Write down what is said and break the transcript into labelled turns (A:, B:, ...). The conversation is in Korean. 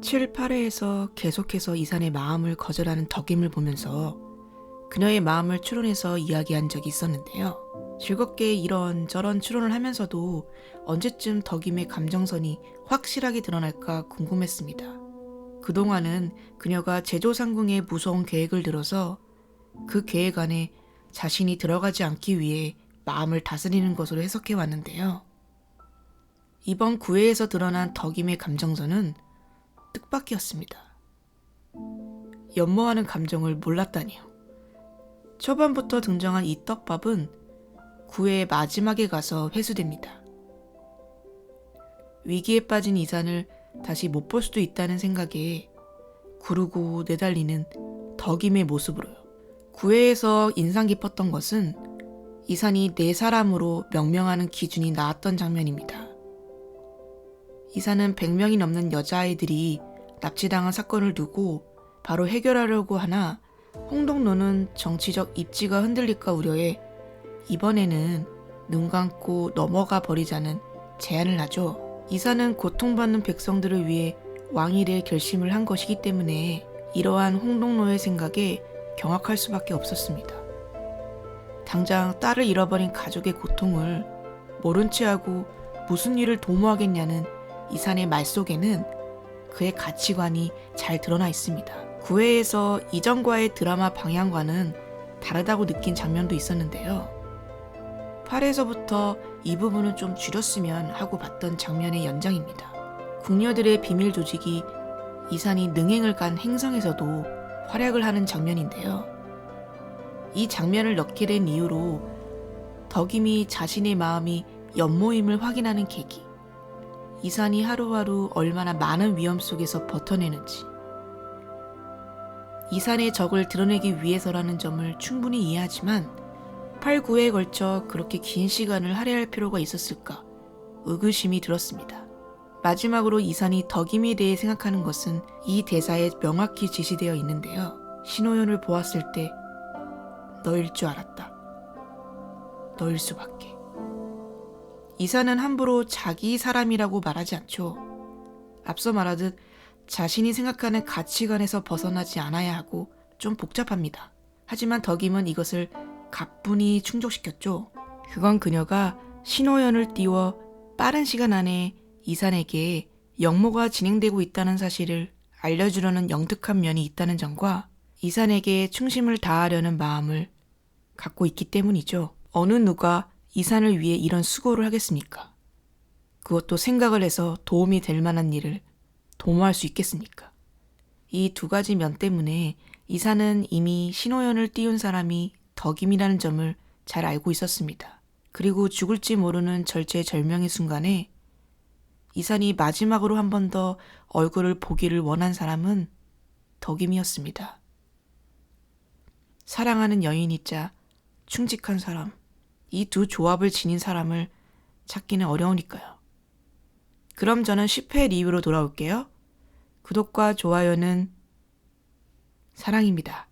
A: 7, 8회에서 계속해서 이산의 마음을 거절하는 덕임을 보면서 그녀의 마음을 추론해서 이야기한 적이 있었는데요. 즐겁게 이런저런 추론을 하면서도 언제쯤 덕임의 감정선이 확실하게 드러날까 궁금했습니다. 그동안은 그녀가 제조상궁의 무서운 계획을 들어서 그 계획 안에 자신이 들어가지 않기 위해 마음을 다스리는 것으로 해석해 왔는데요. 이번 9회에서 드러난 덕임의 감정선은 뜻밖이었습니다. 연모하는 감정을 몰랐다니요. 초반부터 등장한 이 떡밥은 9회 마지막에 가서 회수됩니다. 위기에 빠진 이산을 다시 못 볼 수도 있다는 생각에 구르고 내달리는 덕임의 모습으로요. 9회에서 인상 깊었던 것은 이산이 내 사람으로 명명하는 기준이 나왔던 장면입니다. 이사는 100명이 넘는 여자아이들이 납치당한 사건을 두고 바로 해결하려고 하나 홍동로는 정치적 입지가 흔들릴까 우려해 이번에는 눈 감고 넘어가 버리자는 제안을 하죠. 이사는 고통받는 백성들을 위해 왕위를 결심을 한 것이기 때문에 이러한 홍동로의 생각에 경악할 수밖에 없었습니다. 당장 딸을 잃어버린 가족의 고통을 모른 채 하고 무슨 일을 도모하겠냐는 이산의 말 속에는 그의 가치관이 잘 드러나 있습니다. 9회에서 이전과의 드라마 방향과는 다르다고 느낀 장면도 있었는데요. 8회에서부터 이 부분은 좀 줄였으면 하고 봤던 장면의 연장입니다. 궁녀들의 비밀 조직이 이산이 능행을 간 행성에서도 활약을 하는 장면인데요. 이 장면을 넣게 된 이유로 덕임이 자신의 마음이 연모임을 확인하는 계기, 이산이 하루하루 얼마나 많은 위험 속에서 버텨내는지, 이산의 적을 드러내기 위해서라는 점을 충분히 이해하지만 8, 9회에 걸쳐 그렇게 긴 시간을 할애할 필요가 있었을까 의구심이 들었습니다. 마지막으로 이산이 덕임에 대해 생각하는 것은 이 대사에 명확히 지시되어 있는데요. 신호연을 보았을 때 너일 줄 알았다. 너일 수밖에. 이사는 함부로 자기 사람이라고 말하지 않죠. 앞서 말하듯 자신이 생각하는 가치관에서 벗어나지 않아야 하고 좀 복잡합니다. 하지만 덕임은 이것을 가뿐히 충족시켰죠. 그건 그녀가 신호연을 띄워 빠른 시간 안에 이산에게 영모가 진행되고 있다는 사실을 알려주려는 영특한 면이 있다는 점과 이산에게 충심을 다하려는 마음을 갖고 있기 때문이죠. 어느 누가 이산을 위해 이런 수고를 하겠습니까? 그것도 생각을 해서 도움이 될 만한 일을 도모할 수 있겠습니까? 이 두 가지 면 때문에 이산은 이미 신호연을 띄운 사람이 덕임이라는 점을 잘 알고 있었습니다. 그리고 죽을지 모르는 절체절명의 순간에 이산이 마지막으로 한 번 더 얼굴을 보기를 원한 사람은 덕임이었습니다. 사랑하는 여인이자 충직한 사람, 이 두 조합을 지닌 사람을 찾기는 어려우니까요. 그럼 저는 10회 리뷰로 돌아올게요. 구독과 좋아요는 사랑입니다.